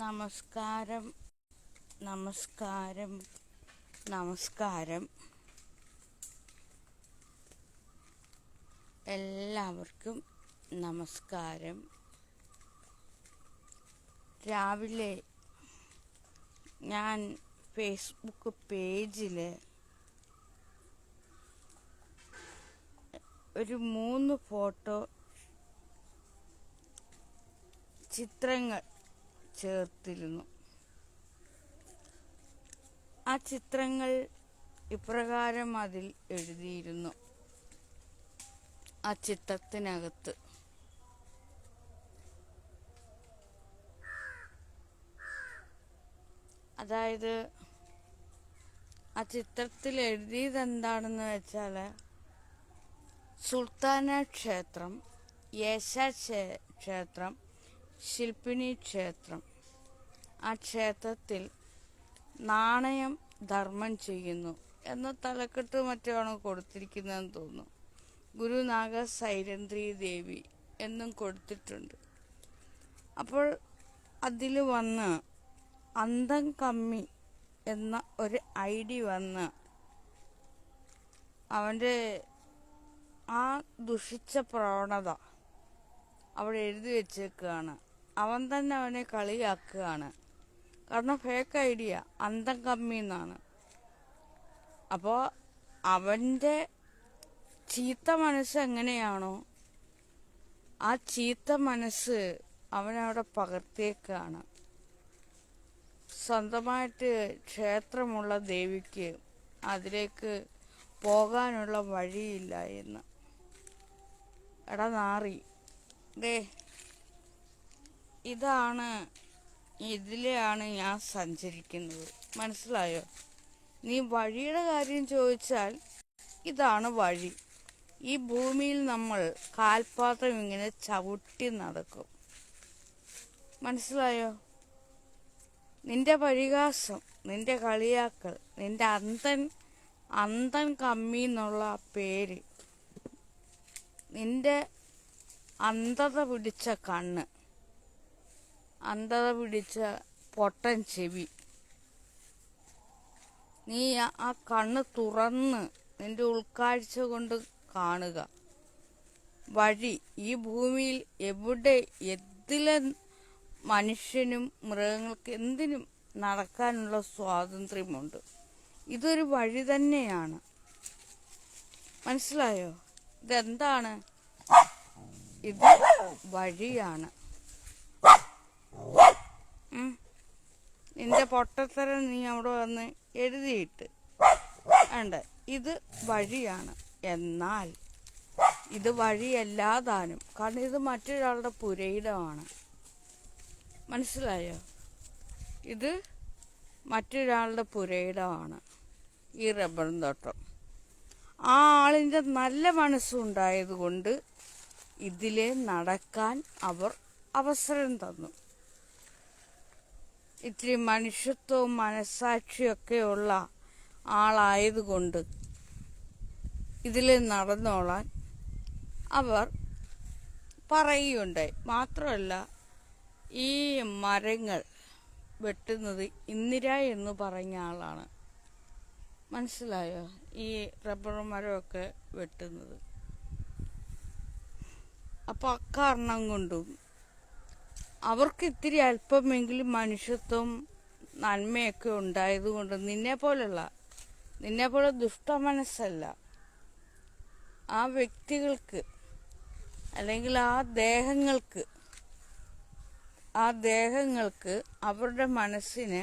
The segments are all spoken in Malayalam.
നമസ്കാരം. നമസ്കാരം. നമസ്കാരം. എല്ലാവർക്കും നമസ്കാരം. രാവിലെ ഞാൻ ഫേസ്ബുക്ക് പേജിൽ ഒരു മൂന്ന് ഫോട്ടോ ചിത്രങ്ങൾ ചേർത്തിരുന്നു. ആ ചിത്രങ്ങൾ ഇപ്രകാരം അതിൽ എഴുതിയിരുന്നു. ആ ചിത്രത്തിനകത്ത് അതായത് ആ ചിത്രത്തിൽ എഴുതിയത് എന്താണെന്ന് വെച്ചാൽ സുൽത്താന ക്ഷേത്രം യേശ ക്ഷേത്രം ശില്പിനി ക്ഷേത്രം ആ ക്ഷേത്രത്തിൽ നാണയം ധർമ്മം ചെയ്യുന്നു. എന്ന തലക്കെട്ട് മറ്റാണ് കൊടുത്തിരിക്കുന്നതെന്ന് തോന്നുന്നു. ഗുരുനാഗ സൈരന്ദ്രി ദേവി എന്നും കൊടുത്തിട്ടുണ്ട്. അപ്പോൾ അതിൽ വന്ന് അന്തം കമ്മി എന്ന ഒരു ഐ ഡി വന്ന് അവന്റെ ആ ദുഷിച്ച പ്രവണത അവിടെ എഴുതി വെച്ചേക്കുകയാണ് അവൻ തന്നെ അവനെ കളിയാക്കുകയാണ്. കാരണം ഫേക്ക് ഐഡിയ അന്തം കമ്മി എന്നാണ്. അപ്പോൾ അവന്റെ ചീത്ത മനസ്സ് എങ്ങനെയാണോ ആ ചീത്ത മനസ്സ് അവനവിടെ പകർത്തിയേക്കാണ്. സ്വന്തമായിട്ട് ക്ഷേത്രമുള്ള ദേവിക്ക് അതിലേക്ക് പോകാനുള്ള വഴിയില്ല എന്ന്. എടാ നാറി ദേ ഇതാണ് ഇതിലെയാണ് ഞാൻ സഞ്ചരിക്കുന്നത്. മനസ്സിലായോ? നീ വഴിയുടെ കാര്യം ചോദിച്ചാൽ ഇതാണ് വഴി. ഈ ഭൂമിയിൽ നമ്മൾ കാൽപാത്രം ഇങ്ങനെ ചവിട്ടി നടക്കും. മനസ്സിലായോ? നിന്റെ പരിഹാസം നിന്റെ കളിയാക്കൽ നിന്റെ അന്തൻ അന്തൻ കമ്മി എന്നുള്ള പേര്. നിന്റെ അന്ധത പിടിച്ച കണ്ണ്. അന്ധത പിടിച്ച പൊട്ടൻ ചെവി. നീ ആ- കണ്ണ് തുറന്ന് നിന്റെ ഉൾക്കാഴ്ച കൊണ്ട് കാണുക. വഴി ഈ ഭൂമിയിൽ എവിടെ എതിലെ മനുഷ്യനും മൃഗങ്ങൾക്ക് എന്തിനും നടക്കാനുള്ള സ്വാതന്ത്ര്യമുണ്ട്. ഇതൊരു വഴി തന്നെയാണ്. മനസ്സിലായോ? ഇതെന്താണ്? ഇത് വഴിയാണ്. നിന്റെ പൊട്ടത്തരം നീ അവിടെ വന്ന് എഴുതിയിട്ട്. വേണ്ട ഇത് വഴിയാണ്. എന്നാൽ ഇത് വഴിയല്ലാതാനും കാരണം ഇത് മറ്റൊരാളുടെ പുരയിടമാണ്. മനസ്സിലായോ? ഇത് മറ്റൊരാളുടെ പുരയിടമാണ് ഈ റബ്ബറും തോട്ടം. ആ ആളിന്റെ നല്ല മനസ്സുണ്ടായതുകൊണ്ട് ഇതിലെ നടക്കാൻ അവർ അവസരം തന്നു. ഇത്തിരി മനുഷ്യത്വവും മനസ്സാക്ഷിയൊക്കെയുള്ള ആളായതുകൊണ്ട് ഇതിൽ നടന്നോളാൻ അവർ പറയുകയുണ്ടായി. മാത്രമല്ല ഈ മരങ്ങൾ വെട്ടുന്നത് ഇന്ദിര എന്ന് പറഞ്ഞ ആളാണ്. മനസ്സിലായോ? ഈ റബ്ബർ മരമൊക്കെ വെട്ടുന്നത്. അപ്പോൾ അക്കാരണം കൊണ്ടും അവർക്ക് ഇത്തിരി അല്പമെങ്കിലും മനുഷ്യത്വം നന്മയൊക്കെ ഉണ്ടായതുകൊണ്ട് നിന്നെ പോലുള്ള നിന്നെ പോലെ ദുഷ്ടമനസ്സല്ല ആ വ്യക്തികൾക്ക് അല്ലെങ്കിൽ ആ ദേഹങ്ങൾക്ക് ആ ദേഹങ്ങൾക്ക് അവരുടെ മനസ്സിന്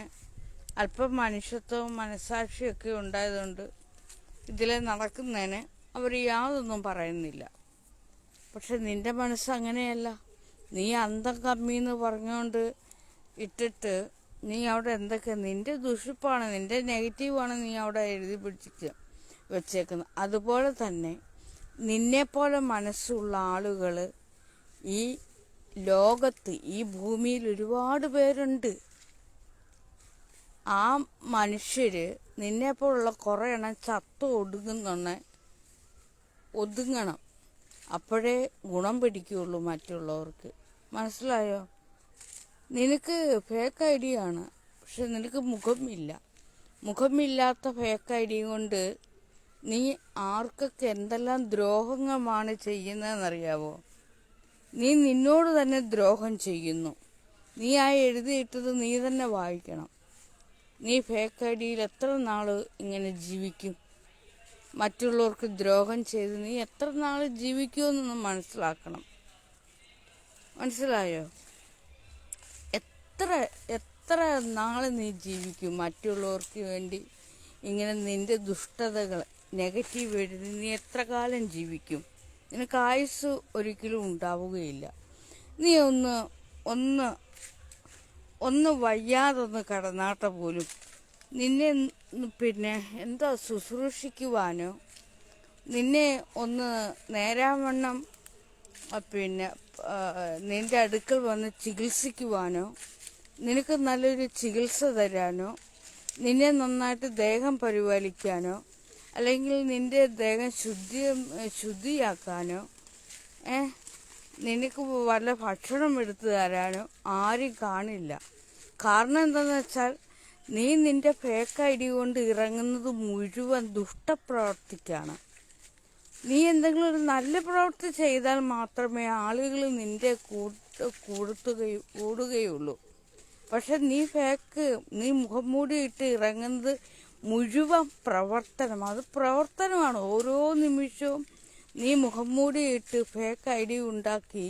അല്പം മനുഷ്യത്വവും മനസാക്ഷിയൊക്കെ ഉണ്ടായതുകൊണ്ട് ഇതിൽ നടക്കുന്നതിന് അവർ യാതൊന്നും പറയുന്നില്ല. പക്ഷെ നിന്റെ മനസ്സ് അങ്ങനെയല്ല. നീ അന്തം കമ്മി എന്ന് പറഞ്ഞുകൊണ്ട് ഇട്ടിട്ട് നീ അവിടെ എന്തൊക്കെ നിന്റെ ദുഷിപ്പാണ് നിന്റെ നെഗറ്റീവാണ് നീ അവിടെ എഴുതി പിടിച്ചിട്ട് വെച്ചേക്കുന്നത്. അതുപോലെ തന്നെ നിന്നെപ്പോലെ മനസ്സുള്ള ആളുകൾ ഈ ലോകത്ത് ഈ ഭൂമിയിൽ ഒരുപാട് പേരുണ്ട്. ആ മനുഷ്യര് നിന്നെപ്പോലുള്ള കുറേ എണ്ണം ചത്ത് ഒടുങ്ങുന്നുണ്ടെ ഒതുങ്ങണം. അപ്പോഴേ ഗുണം പിടിക്കുകയുള്ളൂ മറ്റുള്ളവർക്ക്. മനസ്സിലായോ? നിനക്ക് ഫേക്ക് ഐ ഡി ആണ്. പക്ഷെ നിനക്ക് മുഖമില്ല. മുഖമില്ലാത്ത ഫേക്ക് ഐ ഡി കൊണ്ട് നീ ആർക്കൊക്കെ എന്തെല്ലാം ദ്രോഹങ്ങളാണ് ചെയ്യുന്നതെന്നറിയാവോ? നീ നിന്നോട് തന്നെ ദ്രോഹം ചെയ്യുന്നു. നീ ആ എഴുതിയിട്ടത് നീ തന്നെ വായിക്കണം. നീ ഫേക്ക് ഐ ഡിയിൽ എത്ര നാൾ ഇങ്ങനെ ജീവിക്കും? മറ്റുള്ളവർക്ക് ദ്രോഹം ചെയ്ത് നീ എത്ര നാൾ ജീവിക്കുമെന്നൊന്ന് മനസ്സിലാക്കണം. മനസ്സിലായോ? എത്ര എത്ര നാൾ നീ ജീവിക്കും? മറ്റുള്ളവർക്ക് വേണ്ടി ഇങ്ങനെ നിന്റെ ദുഷ്ടതകൾ നെഗറ്റീവ് എഴുതി നീ എത്ര കാലം ജീവിക്കും? നിനക്ക് ആയുസ് ഒരിക്കലും ഉണ്ടാവുകയില്ല. നീ ഒന്ന് ഒന്ന് ഒന്ന് വയ്യാതൊന്ന് കടന്നാട്ട പോലും നിന്നെ ന്ന് പിന്നെ എന്താ ശുശ്രൂഷിക്കുവാനോ? നിന്നെ ഒന്ന് നേരാവണ്ണം പിന്നെ നിന്റെ അടുക്കൽ വന്ന് ചികിത്സിക്കുവാനോ നിനക്ക് നല്ലൊരു ചികിത്സ തരാനോ നിന്നെ നന്നായിട്ട് ദേഹം പരിപാലിക്കാനോ അല്ലെങ്കിൽ നിന്റെ ദേഹം ശുദ്ധി ശുദ്ധിയാക്കാനോ ഏ നിനക്ക് വല്ല ഭക്ഷണം എടുത്തു തരാനോ ആരും കാണില്ല. കാരണം എന്താണെന്ന് വെച്ചാൽ നീ നിന്റെ ഫേക്ക് ഐ ഡി കൊണ്ട് ഇറങ്ങുന്നത് മുഴുവൻ ദുഷ്ടപ്രവർത്തിക്കാണ്. നീ എന്തെങ്കിലും ഒരു നല്ല പ്രവൃത്തി ചെയ്താൽ മാത്രമേ ആളുകൾ നിന്റെ കൂടുത്തുകയും കൂടുകയുള്ളൂ. പക്ഷെ നീ ഫേക്ക് നീ മുഖം മൂടിയിട്ട് ഇറങ്ങുന്നത് മുഴുവൻ പ്രവർത്തനം. അത് പ്രവർത്തനമാണ്. ഓരോ നിമിഷവും നീ മുഖം മൂടിയിട്ട് ഫേക്ക് ഐ ഡി ഉണ്ടാക്കി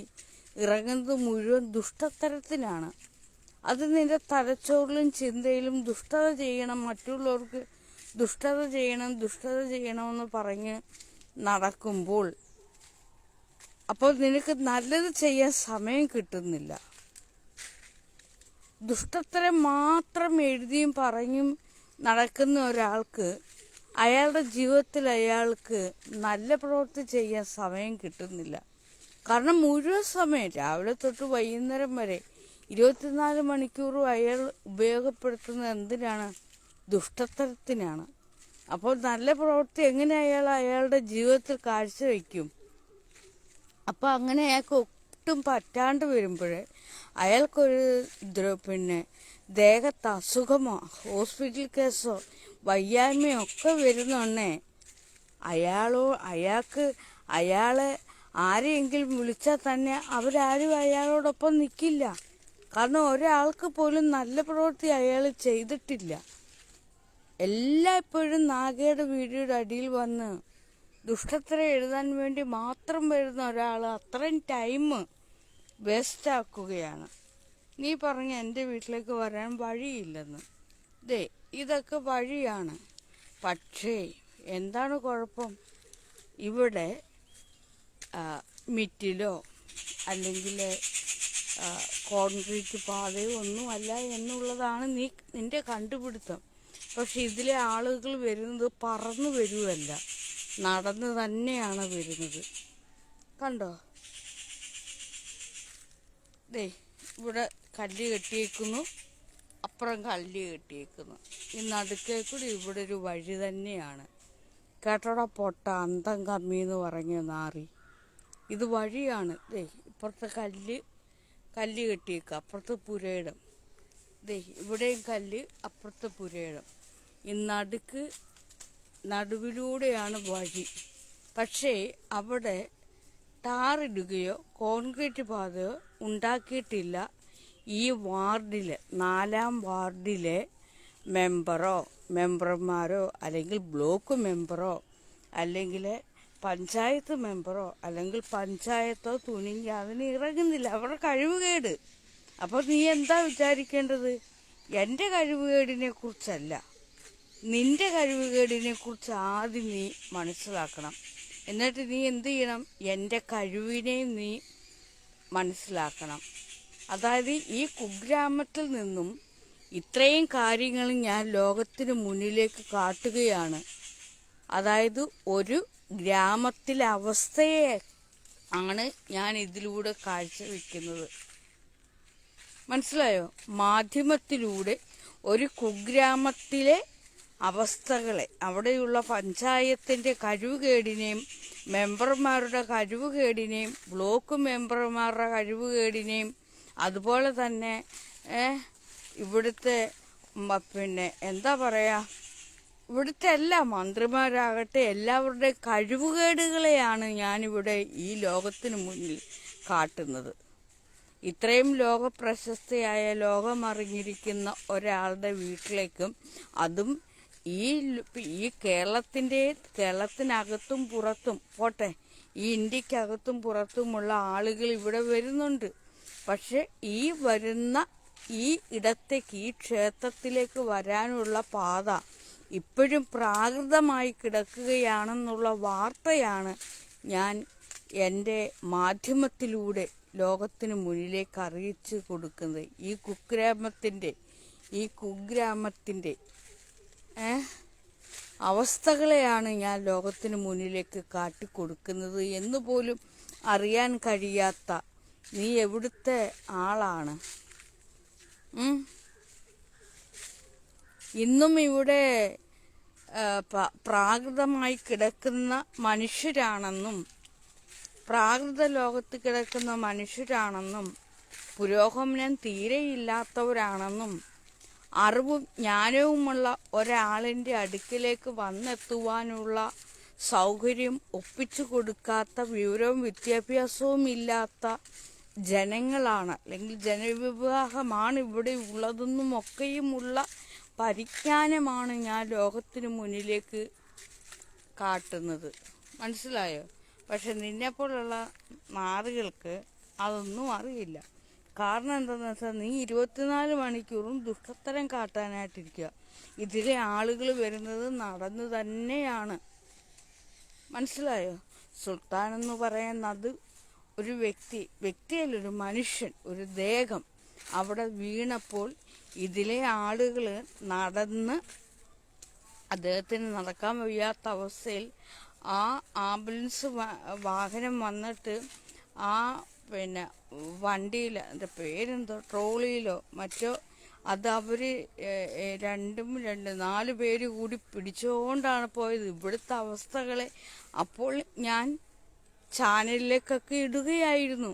ഇറങ്ങുന്നത് മുഴുവൻ ദുഷ്ടത്തരത്തിലാണ് അത് നിന്റെ തലച്ചോറിലും ചിന്തയിലും ദുഷ്ടത ചെയ്യണം. മറ്റുള്ളവർക്ക് ദുഷ്ടത ചെയ്യണം ദുഷ്ടത ചെയ്യണമെന്ന് പറഞ്ഞ് നടക്കുമ്പോൾ അപ്പോൾ നിനക്ക് നല്ലത് ചെയ്യാൻ സമയം കിട്ടുന്നില്ല. ദുഷ്ടത്തരം മാത്രം എഴുതിയും പറഞ്ഞും നടക്കുന്ന ഒരാൾക്ക് അയാളുടെ ജീവിതത്തിൽ അയാൾക്ക് നല്ല പ്രവൃത്തി ചെയ്യാൻ സമയം കിട്ടുന്നില്ല. കാരണം മുഴുവൻ സമയം രാവിലെ തൊട്ട് വൈകുന്നേരം വരെ ഇരുപത്തിനാല് മണിക്കൂറും അയാൾ ഉപയോഗപ്പെടുത്തുന്നത് എന്തിനാണ്? ദുഷ്ടത്തരത്തിനാണ്. അപ്പോൾ നല്ല പ്രവൃത്തി എങ്ങനെ അയാൾ അയാളുടെ ജീവിതത്തിൽ കാഴ്ചവെക്കും അപ്പോൾ അങ്ങനെ അയാൾക്ക് ഒട്ടും പറ്റാണ്ട് വരുമ്പോഴേ അയാൾക്കൊരു പിന്നെ ദേഹത്ത് അസുഖമോ ഹോസ്പിറ്റൽ കേസോ വയ്യായ്മയോ ഒക്കെ വരുന്നുണ്ടേ അയാളോ അയാൾക്ക് അയാളെ ആരെയെങ്കിലും വിളിച്ചാൽ തന്നെ അവരാരും അയാളോടൊപ്പം നിൽക്കില്ല. കാരണം ഒരാൾക്ക് പോലും നല്ല പ്രവൃത്തി അയാൾ ചെയ്തിട്ടില്ല. എല്ലായ്പ്പോഴും നാഗയുടെ വീടിയുടെ അടിയിൽ വന്ന് ദുഷ്ടത്തരം എഴുതാൻ വേണ്ടി മാത്രം വരുന്ന ഒരാൾ അത്രയും ടൈം വേസ്റ്റ് ആക്കുകയാണ്. നീ പറഞ്ഞ എന്റെ വീട്ടിലേക്ക് വരാൻ വഴിയില്ലെന്ന്. ദേ ഇതൊക്കെ വഴിയാണ്. പക്ഷേ എന്താണ് കുഴപ്പം? ഇവിടെ മിറ്റിലോ അല്ലെങ്കിൽ കോൺക്രീറ്റ് പാതയോ ഒന്നുമല്ല എന്നുള്ളതാണ് നീ നിന്റെ കണ്ടുപിടുത്തം. പക്ഷെ ഇതിലെ ആളുകൾ വരുന്നത് പറന്നു വരുവല്ല. നടന്ന് തന്നെയാണ് വരുന്നത്. കണ്ടോ? ദേ ഇവിടെ കല്ല് കെട്ടിയേക്കുന്നു. അപ്പുറം കല്ല് കെട്ടിയേക്കുന്നു. ഈ നടുക്കേ കൂടി ഇവിടെ ഒരു വഴി തന്നെയാണ്. കേട്ടോടാ പൊട്ട അന്തം കമ്മി എന്ന് പറഞ്ഞു നാറി. ഇത് വഴിയാണ്. ദേ ഇപ്പുറത്തെ കല്ല് കല്ല് കെട്ടിയേക്കുക. അപ്പുറത്ത് പുരയിടം. ദേ ഇവിടെയും കല്ല് അപ്പുറത്തെ പുരയിടം. നടുക്ക് നടുവിലൂടെയാണ് വഴി. പക്ഷേ അവിടെ ടാറിടുകയോ കോൺക്രീറ്റ് പാതയോ ഉണ്ടാക്കിയിട്ടില്ല ഈ വാർഡിൽ നാലാം വാർഡിലെ മെമ്പറോ മെമ്പർമാരോ അല്ലെങ്കിൽ ബ്ലോക്ക് മെമ്പറോ അല്ലെങ്കിൽ പഞ്ചായത്ത് മെമ്പറോ അല്ലെങ്കിൽ പഞ്ചായത്തോ തുനിഞ്ഞ് അതിന് ഇറങ്ങുന്നില്ല. അവരുടെ കഴിവുകേട്. അപ്പോൾ നീ എന്താ വിചാരിക്കേണ്ടത്? എന്റെ കഴിവുകേടിനെ കുറിച്ചല്ല നിന്റെ കഴിവുകേടിനെ കുറിച്ച് ആദ്യം നീ മനസ്സിലാക്കണം. എന്നിട്ട് നീ എന്ത് ചെയ്യണം? എന്റെ കഴിവിനെയും നീ മനസ്സിലാക്കണം. അതായത് ഈ കുഗ്രാമത്തിൽ നിന്നും ഇത്രയും കാര്യങ്ങൾ ഞാൻ ലോകത്തിന് മുന്നിലേക്ക് കാട്ടുകയാണ്. അതായത് ഒരു ഗ്രാമത്തിലെ അവസ്ഥയെ ആണ് ഞാൻ ഇതിലൂടെ കാഴ്ചവെക്കുന്നത്. മനസ്സിലായോ? മാധ്യമത്തിലൂടെ ഒരു കുഗ്രാമത്തിലെ അവസ്ഥകളെ അവിടെയുള്ള പഞ്ചായത്തിന്റെ കഴിവുകേടിനെയും മെമ്പർമാരുടെ കഴിവുകേടിനെയും ബ്ലോക്ക് മെമ്പർമാരുടെ കഴിവുകേടിനെയും അതുപോലെ തന്നെ ഇവിടുത്തെ പിന്നെ എന്താ പറയുക ഇവിടുത്തെ എല്ലാ മന്ത്രിമാരാകട്ടെ എല്ലാവരുടെയും കഴിവുകേടുകളെയാണ് ഞാനിവിടെ ഈ ലോകത്തിന് മുന്നിൽ കാട്ടുന്നത്. ഇത്രയും ലോക പ്രശസ്തിയായ ലോകമറിഞ്ഞിരിക്കുന്ന ഒരാളുടെ വീട്ടിലേക്കും അതും ഈ ഈ കേരളത്തിന്റെ കേരളത്തിനകത്തും പുറത്തും പോട്ടെ ഈ ഇന്ത്യക്കകത്തും പുറത്തുമുള്ള ആളുകൾ ഇവിടെ വരുന്നുണ്ട്. പക്ഷെ ഈ വരുന്ന ഈ ഇടത്തേക്ക് ഈ ക്ഷേത്രത്തിലേക്ക് വരാനുള്ള പാത ഇപ്പോഴും പ്രാകൃതമായി കിടക്കുകയാണെന്നുള്ള വാർത്തയാണ് ഞാൻ എന്റെ മാധ്യമത്തിലൂടെ ലോകത്തിന് മുന്നിലേക്ക് അറിയിച്ചു കൊടുക്കുന്നത്. ഈ കുഗ്രാമത്തിന്റെ ഈ കുഗ്രാമത്തിന്റെ അവസ്ഥകളെയാണ് ഞാൻ ലോകത്തിന് മുന്നിലേക്ക് കാട്ടിക്കൊടുക്കുന്നത് എന്ന് പോലും അറിയാൻ കഴിയാത്ത നീ എവിടുത്തെ ആളാണ്? ഇന്നും ഇവിടെ പ്രാകൃതമായി കിടക്കുന്ന മനുഷ്യരാണെന്നും പ്രാകൃത ലോകത്ത് കിടക്കുന്ന മനുഷ്യരാണെന്നും പുരോഗമനം തീരെയില്ലാത്തവരാണെന്നും അറിവും ജ്ഞാനവുമുള്ള ഒരാളിന്റെ അടുക്കിലേക്ക് വന്നെത്തുവാനുള്ള സൗകര്യം ഒപ്പിച്ചു കൊടുക്കാത്ത വിവരവും വിദ്യാഭ്യാസവും ഇല്ലാത്ത ജനങ്ങളാണ്. അല്ലെങ്കിൽ ജനവിവാഹമാണ് ഇവിടെ ഉള്ളതെന്നും ഒക്കെയുമുള്ള പരിജ്ഞാനമാണ് ഞാൻ ലോകത്തിന് മുന്നിലേക്ക് കാട്ടുന്നത്. മനസ്സിലായോ? പക്ഷെ നിന്നെപ്പോലുള്ള നാറുകൾക്ക് അതൊന്നും അറിയില്ല. കാരണം എന്താണെന്ന് വെച്ചാൽ നീ ഇരുപത്തിനാല് മണിക്കൂറും ദുഷ്ടത്തരം കാട്ടാനായിട്ടിരിക്കുക ഇതിലെ ആളുകൾ വരുന്നത് നടന്നു തന്നെയാണ്. മനസ്സിലായോ? സുൽത്താൻ എന്ന് പറയുന്നത് ഒരു വ്യക്തി വ്യക്തിയല്ല ഒരു മനുഷ്യൻ ഒരു ദേഹം അവിടെ വീണപ്പോൾ ഇതിലെ ആളുകൾ നടന്ന് അദ്ദേഹത്തിന് നടക്കാൻ വയ്യാത്ത അവസ്ഥയിൽ ആ ആംബുലൻസ് വാഹനം വന്നിട്ട് ആ പിന്നെ വണ്ടിയിൽ എന്റെ പേരെന്തോ ട്രോളിയിലോ മറ്റോ അത് അവർ രണ്ടും രണ്ട് നാല് പേര് കൂടി പിടിച്ചുകൊണ്ടാണ് പോയത്. ഇവിടുത്തെ അവസ്ഥകളെ അപ്പോൾ ഞാൻ ചാനലിലേക്കൊക്കെ ഇടുകയായിരുന്നു.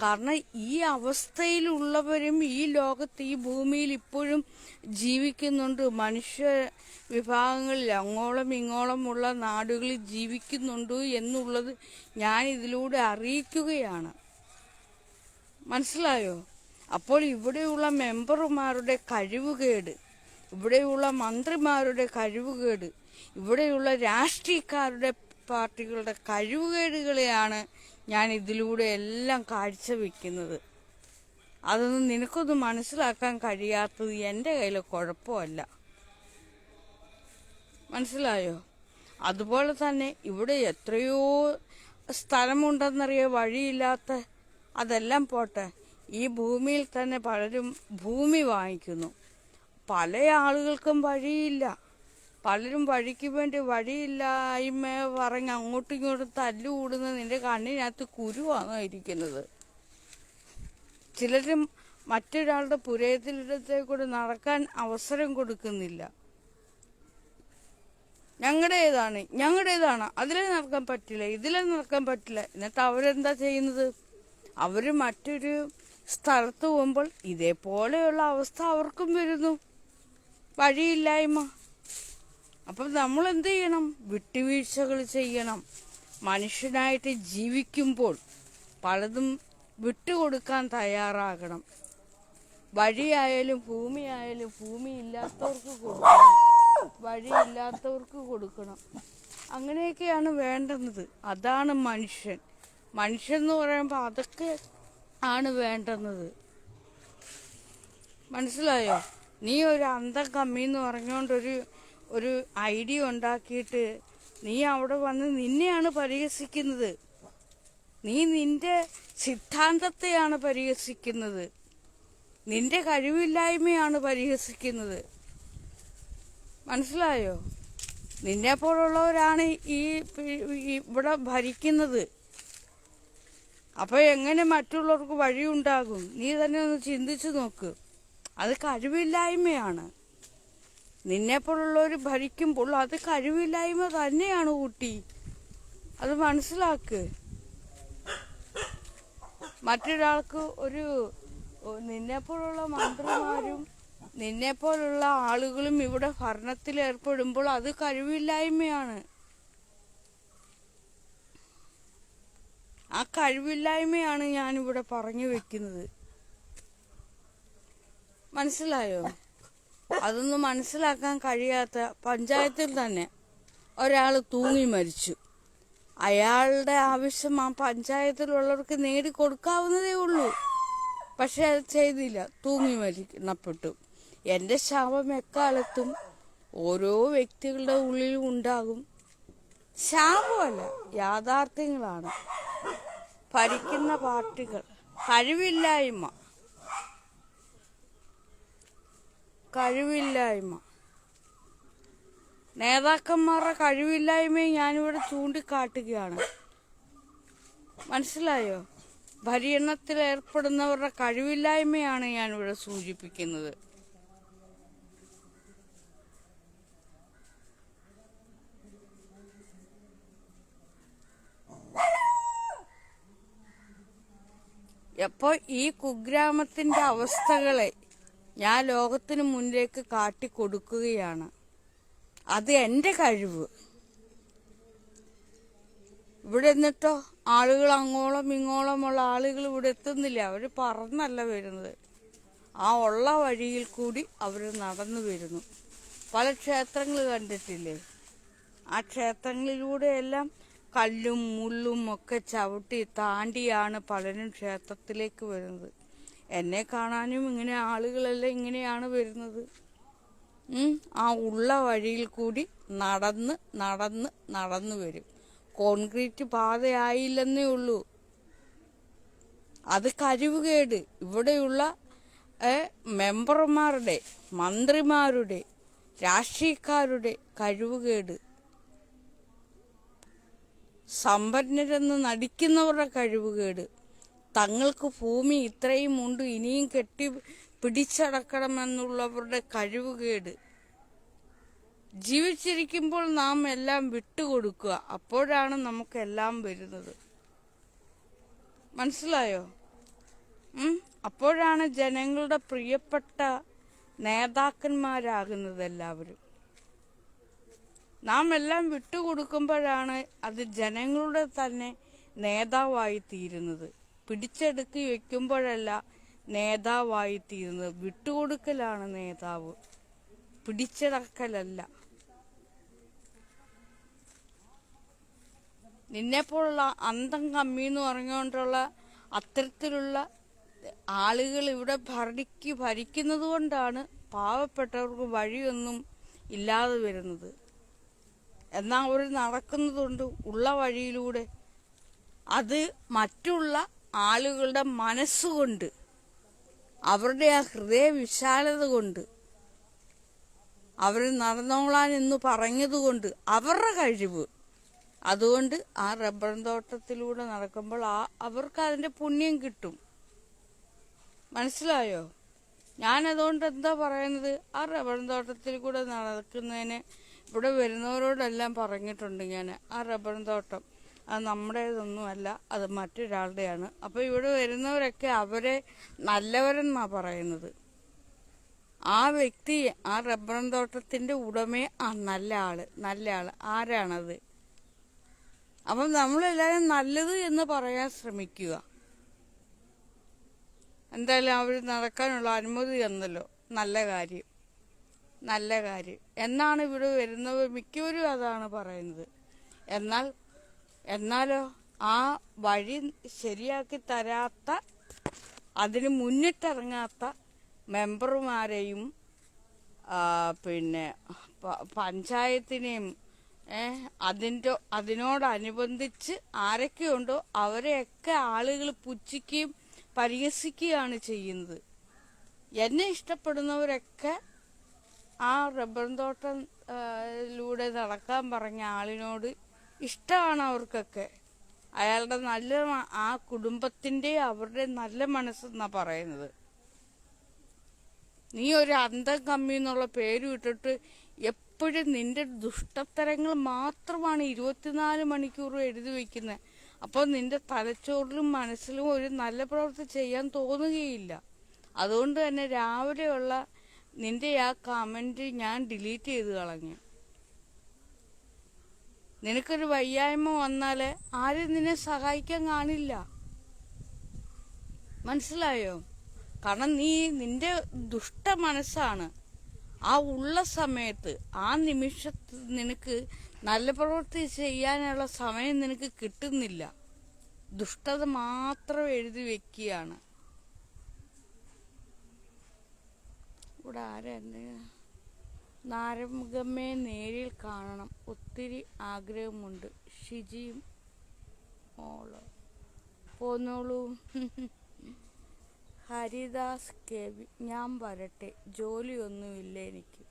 കാരണം ഈ അവസ്ഥയിലുള്ളവരും ഈ ലോകത്ത് ഈ ഭൂമിയിൽ ഇപ്പോഴും ജീവിക്കുന്നുണ്ട്. മനുഷ്യ വിഭാഗങ്ങളിൽ അങ്ങോളം ഇങ്ങോളമുള്ള നാടുകളിൽ ജീവിക്കുന്നുണ്ട് എന്നുള്ളത് ഞാൻ ഇതിലൂടെ അറിയിക്കുകയാണ്. മനസ്സിലായോ? അപ്പോൾ ഇവിടെയുള്ള മെമ്പർമാരുടെ കഴിവുകേട് ഇവിടെയുള്ള മന്ത്രിമാരുടെ കഴിവുകേട് ഇവിടെയുള്ള രാഷ്ട്രീയക്കാരുടെ പാർട്ടികളുടെ കഴിവുകേടുകളെയാണ് ഞാൻ ഇതിലൂടെ എല്ലാം കാഴ്ചവെക്കുന്നത്. അതൊന്നും നിനക്കൊന്നും മനസ്സിലാക്കാൻ കഴിയാത്തത് എന്റെ കയ്യിലെ കുഴപ്പമല്ല. മനസ്സിലായോ? അതുപോലെ തന്നെ ഇവിടെ എത്രയോ സ്ഥലമുണ്ടെന്നറിയ? വഴിയില്ലാത്ത അതെല്ലാം പോട്ടെ ഈ ഭൂമിയിൽ തന്നെ പലരും ഭൂമി വാങ്ങിക്കുന്നു. പല ആളുകൾക്കും വഴിയില്ല. പലരും വഴിക്ക് വേണ്ടി വഴിയില്ലായ്മ പറഞ്ഞ് അങ്ങോട്ടും ഇങ്ങോട്ടും തല്ലുകൂടുന്ന നിന്റെ കണ്ണിനകത്ത് കുരുവാണ് ഇരിക്കുന്നത്. ചിലരും മറ്റൊരാളുടെ പുരയത്തിലിടത്തെ കൂടെ നടക്കാൻ അവസരം കൊടുക്കുന്നില്ല. ഞങ്ങളുടേതാണ് ഞങ്ങളുടേതാണ്. അതിലെ നടക്കാൻ പറ്റില്ല ഇതിലെ നടക്കാൻ പറ്റില്ല. എന്നിട്ട് അവരെന്താ ചെയ്യുന്നത്? അവർ മറ്റൊരു സ്ഥലത്ത് പോകുമ്പോൾ ഇതേപോലെയുള്ള അവസ്ഥ അവർക്കും വരുന്നു. വഴിയില്ലായ്മ. അപ്പം നമ്മൾ എന്ത് ചെയ്യണം? വിട്ടുവീഴ്ചകൾ ചെയ്യണം. മനുഷ്യനായിട്ട് ജീവിക്കുമ്പോൾ പലതും വിട്ടുകൊടുക്കാൻ തയ്യാറാകണം. വഴിയായാലും ഭൂമിയായാലും ഭൂമി ഇല്ലാത്തവർക്ക് കൊടുക്കണം. വഴിയില്ലാത്തവർക്ക് കൊടുക്കണം. അങ്ങനെയൊക്കെയാണ് വേണ്ടുന്നത്. അതാണ് മനുഷ്യൻ. മനുഷ്യൻ എന്ന് പറയുമ്പോൾ അതൊക്കെ ആണ് വേണ്ടുന്നത്. മനസ്സിലായോ? നീ ഒരു അന്ധകമ്മി എന്ന് പറഞ്ഞുകൊണ്ടൊരു ഒരു ഐഡിയ ഉണ്ടാക്കിയിട്ട് നീ അവിടെ വന്ന് നിന്നെയാണ് പരിഹസിക്കുന്നത്. നീ നിന്റെ സിദ്ധാന്തത്തെയാണ് പരിഹസിക്കുന്നത്. നിന്റെ കഴിവില്ലായ്മയാണ് പരിഹസിക്കുന്നത്. മനസ്സിലായോ? നിന്നെ പോലുള്ളവരാണ് ഈ ഈ ഇവിടെ ഭരിക്കുന്നത്. അപ്പൊ എങ്ങനെ മറ്റുള്ളവർക്ക് വഴിയുണ്ടാകും? നീ തന്നെ ഒന്ന് ചിന്തിച്ചു നോക്ക്. അത് കഴിവില്ലായ്മയാണ്. നിന്നെപ്പോലുള്ളവർ ഭരിക്കുമ്പോൾ അത് കഴിവില്ലായ്മ തന്നെയാണ് കുട്ടി. അത് മനസ്സിലാക്ക്. മറ്റൊരാൾക്ക് ഒരു നിന്നെപ്പോലുള്ള മന്ത്രിമാരും നിന്നെപ്പോലുള്ള ആളുകളും ഇവിടെ ഭരണത്തിൽ ഏർപ്പെടുമ്പോൾ അത് കഴിവില്ലായ്മയാണ്. ആ കഴിവില്ലായ്മയാണ് ഞാനിവിടെ പറഞ്ഞു വെക്കുന്നത്. മനസ്സിലായോ? അതൊന്നും മനസ്സിലാക്കാൻ കഴിയാത്ത പഞ്ചായത്തിൽ തന്നെ ഒരാൾ തൂങ്ങി മരിച്ചു. അയാളുടെ ആവശ്യം ആ പഞ്ചായത്തിലുള്ളവർക്ക് നേടിക്കൊടുക്കാവുന്നതേ ഉള്ളൂ. പക്ഷെ അത് ചെയ്തില്ല. തൂങ്ങി മരിക്കപ്പെട്ടു എന്റെ ശാപം എക്കാലത്തും ഓരോ വ്യക്തികളുടെ ഉള്ളിലും ഉണ്ടാകും. ശാപമല്ല യാഥാർത്ഥ്യങ്ങളാണ്. ഭരിക്കുന്ന പാർട്ടികൾ. കഴിവില്ലായ്മ. കഴിവില്ലായ്മ. നേതാക്കന്മാരുടെ കഴിവില്ലായ്മയെ ഞാനിവിടെ ചൂണ്ടിക്കാട്ടുകയാണ്. മനസ്സിലായോ? ഭരണത്തിൽ ഏർപ്പെടുന്നവരുടെ കഴിവില്ലായ്മയാണ് ഞാനിവിടെ സൂചിപ്പിക്കുന്നത്. അപ്പോൾ ഈ കുഗ്രാമത്തിന്റെ അവസ്ഥകളെ ഞാൻ ലോകത്തിന് മുന്നിലേക്ക് കാട്ടിക്കൊടുക്കുകയാണ്. അത് എന്റെ കഴിവ്. ഇവിടെ എന്നിട്ടോ ആളുകൾ അങ്ങോളം ഇങ്ങോളമുള്ള ആളുകൾ ഇവിടെ എത്തുന്നില്ല. അവർ പറന്നല്ല വരുന്നത്. ആ ഉള്ള വഴിയിൽ കൂടി അവർ നടന്നു വരുന്നു. പല ക്ഷേത്രങ്ങൾ കണ്ടിട്ടില്ലേ? ആ ക്ഷേത്രങ്ങളിലൂടെയെല്ലാം കല്ലും മുള്ളും ഒക്കെ ചവിട്ടി താണ്ടിയാണ് പലരും ക്ഷേത്രത്തിലേക്ക് വരുന്നത്. എന്നെ കാണാനും ഇങ്ങനെ ആളുകളെല്ലാം ഇങ്ങനെയാണ് വരുന്നത്. ആ ഉള്ള വഴിയിൽ കൂടി നടന്ന് നടന്ന് നടന്നു വരും. കോൺക്രീറ്റ് പാതയായില്ലെന്നേ ഉള്ളൂ. അത് കഴിവുകേട് ഇവിടെയുള്ള മെമ്പർമാരുടെ മന്ത്രിമാരുടെ രാഷ്ട്രീയക്കാരുടെ കഴിവുകേട് സമ്പന്നരെന്ന് നടിക്കുന്നവരുടെ കഴിവുകേട്. തങ്ങൾക്ക് ഭൂമി ഇത്രയും ഉണ്ട് ഇനിയും കെട്ടി പിടിച്ചടക്കണമെന്നുള്ളവരുടെ കഴിവുകേട്. ജീവിച്ചിരിക്കുമ്പോൾ നാം എല്ലാം വിട്ടുകൊടുക്കുക അപ്പോഴാണ് നമുക്കെല്ലാം വരുന്നത്. മനസ്സിലായോ? അപ്പോഴാണ് ജനങ്ങളുടെ പ്രിയപ്പെട്ട നേതാക്കന്മാരാകുന്നത് എല്ലാവരും. നാം എല്ലാം വിട്ടുകൊടുക്കുമ്പോഴാണ് അത് ജനങ്ങളുടെ തന്നെ നേതാവായി തീരുന്നത് പിടിച്ചെടുക്കി വെക്കുമ്പോഴല്ല നേതാവായി തീരുന്നത് വിട്ടുകൊടുക്കലാണ് നേതാവ്. പിടിച്ചടക്കലല്ല. നിന്നെപ്പോലുള്ള അന്തം കമ്മി എന്ന് പറഞ്ഞുകൊണ്ടുള്ള അത്തരത്തിലുള്ള ആളുകൾ ഇവിടെ ഭരിക്ക് ഭരിക്കുന്നത് കൊണ്ടാണ് പാവപ്പെട്ടവർക്ക് വഴിയൊന്നും ഇല്ലാതെ വരുന്നത്. എന്നാൽ അവർ നടക്കുന്നതുകൊണ്ട് ഉള്ള വഴിയിലൂടെ. അത് മറ്റുള്ള ആളുകളുടെ മനസ്സുകൊണ്ട് അവരുടെ ആ ഹൃദയ വിശാലത കൊണ്ട് അവർ നടന്നോളാൻ എന്ന് പറഞ്ഞതുകൊണ്ട് അവരുടെ കഴിവ്. അതുകൊണ്ട് ആ റബ്ബർ തോട്ടത്തിലൂടെ നടക്കുമ്പോൾ ആ അവർക്ക് അതിന്റെ പുണ്യം കിട്ടും. മനസ്സിലായോ? ഞാൻ അതുകൊണ്ട് എന്താ പറയുന്നത്? ആ റബ്ബർ തോട്ടത്തിൽ കൂടെ നടക്കുന്നതിന് ഇവിടെ വരുന്നവരോടെല്ലാം പറഞ്ഞിട്ടുണ്ട് ഞാൻ ആ റബ്ബർ തോട്ടം അത് നമ്മുടേതൊന്നുമല്ല അത് മറ്റൊരാളുടെയാണ്. അപ്പോൾ ഇവിടെ വരുന്നവരൊക്കെ അവരെ നല്ലവരെന്നാണ് പറയുന്നത്. ആ വ്യക്തി ആ റബ്ബർ തോട്ടത്തിന്റെ ഉടമയെ ആ നല്ല ആൾ നല്ല ആൾ. ആരാണത്? അപ്പം നമ്മളെല്ലാവരും നല്ലത് എന്ന് പറയാൻ ശ്രമിക്കുക. എന്തായാലും അവർ നടക്കാനുള്ള അനുമതി തന്നല്ലോ. നല്ല കാര്യം. നല്ല കാര്യം. എന്നാണ് ഇവിടെ വരുന്നത്? മിക്കവരും അതാണ് പറയുന്നത്. എന്നാൽ എന്നാലോ ആ വഴി ശരിയാക്കി തരാത്ത അതിന് മുന്നിട്ടിറങ്ങാത്ത മെമ്പർമാരെയും പിന്നെ പഞ്ചായത്തിനെയും അതിന്റെ അതിനോടനുബന്ധിച്ച് ആരൊക്കെയുണ്ടോ അവരെയൊക്കെ ആളുകൾ പുച്ഛിക്കുകയും പരിഹസിക്കുകയാണ് ചെയ്യുന്നത്. എന്നെ ഇഷ്ടപ്പെടുന്നവരൊക്കെ ആ റബ്ബർ തോട്ടം ലൂടെ നടക്കാൻ പറഞ്ഞ ആളിനോട് ഇഷ്ടമാണ് അവർക്കൊക്കെ. അയാളുടെ നല്ല ആ കുടുംബത്തിന്റെ അവരുടെ നല്ല മനസ്സെന്നാണ് പറയുന്നത്. നീ ഒരു അന്തം കമ്മി എന്നുള്ള പേര് ഇട്ടിട്ട് എപ്പോഴും നിന്റെ ദുഷ്ടത്തരങ്ങൾ മാത്രമാണ് ഇരുപത്തിനാല് മണിക്കൂറും എഴുതി വയ്ക്കുന്നത് അപ്പോൾ നിന്റെ തലച്ചോറിലും മനസ്സിലും ഒരു നല്ല പ്രവൃത്തി ചെയ്യാൻ തോന്നുകയില്ല. അതുകൊണ്ട് തന്നെ രാവിലെയുള്ള നിന്റെ ആ കമന്റ് ഞാൻ ഡിലീറ്റ് ചെയ്ത് കളഞ്ഞു. നിനക്കൊരു വയ്യായ്മ വന്നാൽ ആരും നിന്നെ സഹായിക്കാൻ കാണില്ല. മനസ്സിലായോ? കാരണം നീ നിന്റെ ദുഷ്ട മനസ്സാണ്. ആ ഉള്ള സമയത്ത് ആ നിമിഷത്ത് നിനക്ക് നല്ല പ്രവൃത്തി ചെയ്യാനുള്ള സമയം നിനക്ക് കിട്ടുന്നില്ല. ദുഷ്ടത മാത്രം എഴുതി വെക്കുകയാണ്. ഇവിടെ ആരാ എന്തെങ്കിലും നാരമുഖമ്മയെ നേരിൽ കാണണം. ഒത്തിരി ആഗ്രഹമുണ്ട്. ഷിജിയും മോൾ. പോന്നോളൂ. ഹരിദാസ് കെ വി ഞാൻ വരട്ടെ. ജോലിയൊന്നുമില്ല എനിക്ക്.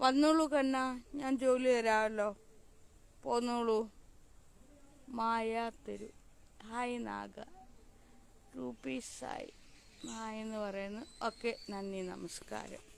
വന്നോളൂ കണ്ണ. ഞാൻ ജോലി തരാമല്ലോ. പോന്നോളൂ. മായ തരൂ. ഹായ് നാഗ. ഹായ് എന്ന് പറയുന്നു. ഓക്കെ നന്ദി നമസ്കാരം.